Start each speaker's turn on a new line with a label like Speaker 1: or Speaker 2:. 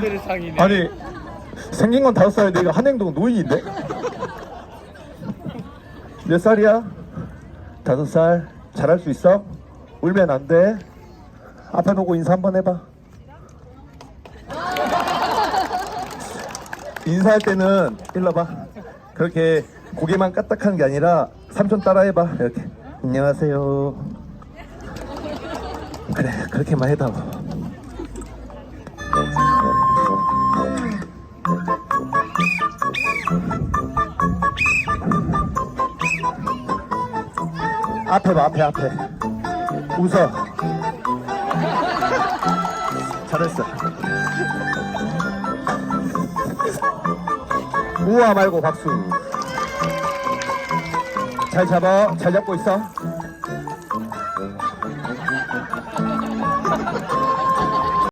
Speaker 1: 늘 상이네.
Speaker 2: 아니 생긴 건 다섯 살인데 이거 한 행동은 노인인데? 몇 살이야? 다섯 살 잘할 수 있어? 울면 안 돼. 앞에 보고 인사 한번 해봐. 인사할 때는 일로 봐. 그렇게 고개만 까딱하는 게 아니라 삼촌 따라해봐. 이렇게 안녕하세요. 그래 그렇게만 해다. 앞에 봐 앞에 앞에. 웃어. 잘했어. 우와 말고 박수. 잘 잡아 잘 잡고 있어.